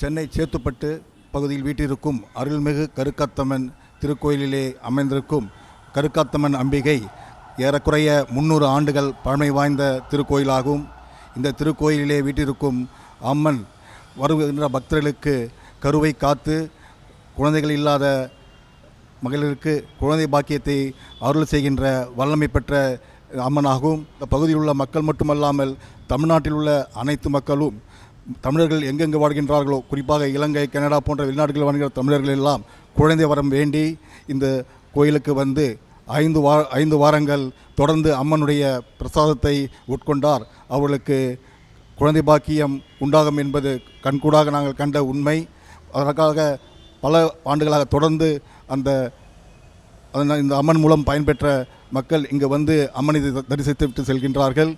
சென்னை சேத்துப்பட்டு பகுதியில் வீட்டிருக்கும் அருள்மிகு கருக்காத்தம்மன் திருக்கோயிலிலே அமைந்திருக்கும் கருக்காத்தம்மன் அம்பிகை ஏறக்குறைய முந்நூறு ஆண்டுகள் பழமை வாய்ந்த திருக்கோயிலாகும். இந்த திருக்கோயிலிலே வீட்டிருக்கும் அம்மன் வருகின்ற பக்தர்களுக்கு கருவை காத்து குழந்தைகள் இல்லாத மகளிருக்கு குழந்தை பாக்கியத்தை அருள் செய்கின்ற வல்லமை பெற்ற அம்மனாகும். இந்த பகுதியில் உள்ள மக்கள் மட்டுமல்லாமல் தமிழ்நாட்டில் உள்ள அனைத்து மக்களும் தமிழர்கள் எங்கெங்கு வாழ்கின்றார்களோ குறிப்பாக இலங்கை கனடா போன்ற வெளிநாடுகளில் வாழ்கிற தமிழர்கள் எல்லாம் குழந்தை வரம் வேண்டி இந்த கோயிலுக்கு வந்து ஐந்து வா ஐந்து வாரங்கள் தொடர்ந்து அம்மனுடைய பிரசாதத்தை உட்கொண்டார். அவர்களுக்கு குழந்தை பாக்கியம் உண்டாகும் என்பது கண்கூடாக நாங்கள் கண்ட உண்மை. அதற்காக பல ஆண்டுகளாக தொடர்ந்து அந்த அதனால் இந்த அம்மன் மூலம் பயன்பெற்ற மக்கள் இங்கு வந்து அம்மனை தரிசித்து விட்டு செல்கின்றார்கள்.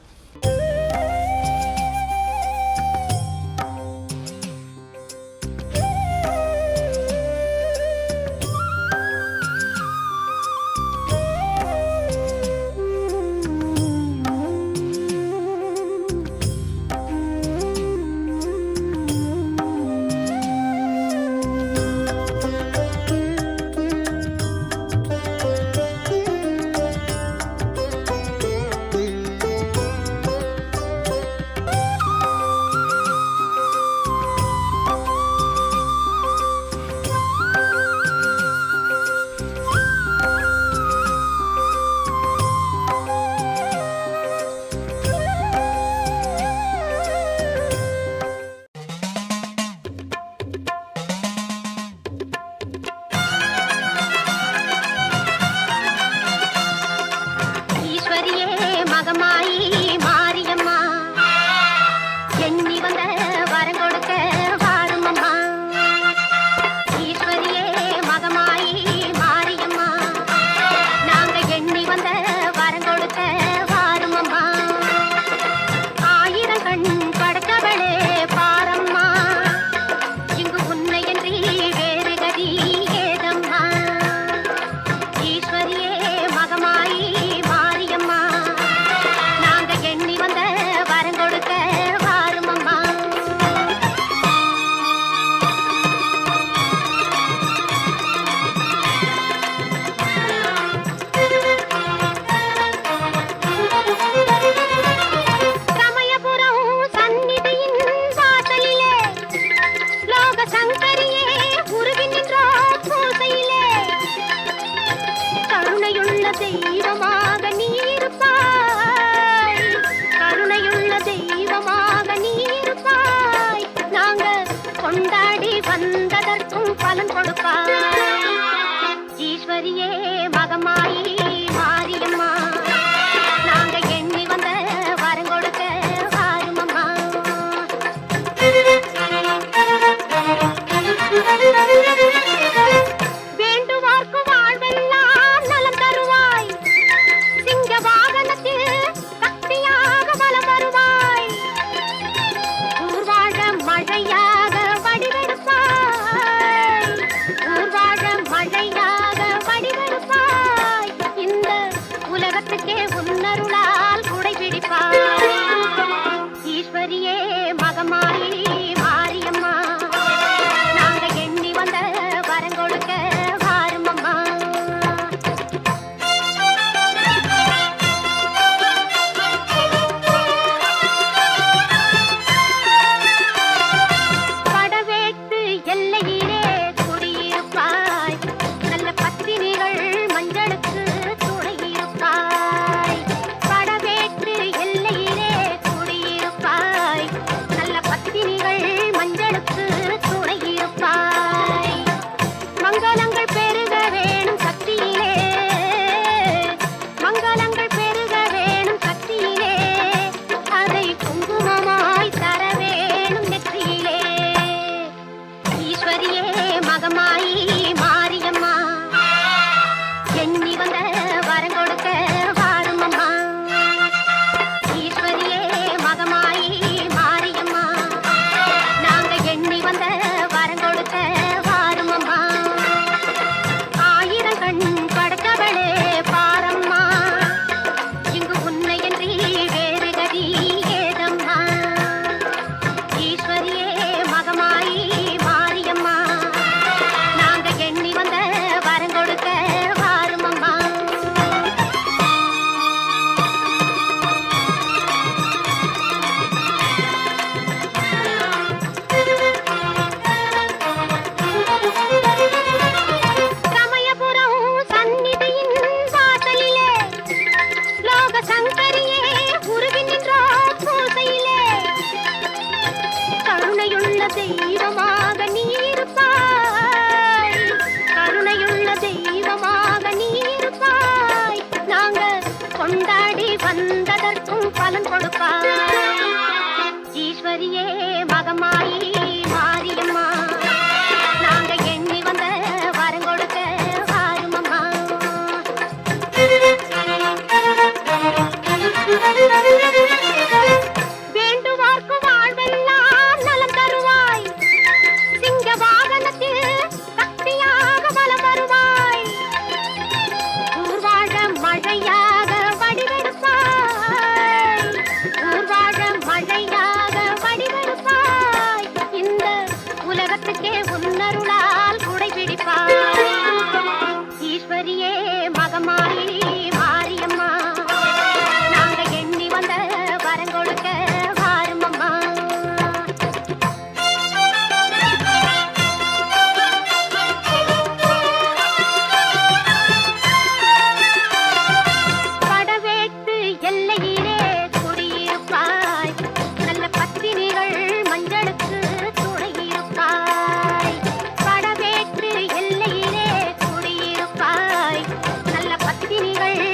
ಕೈ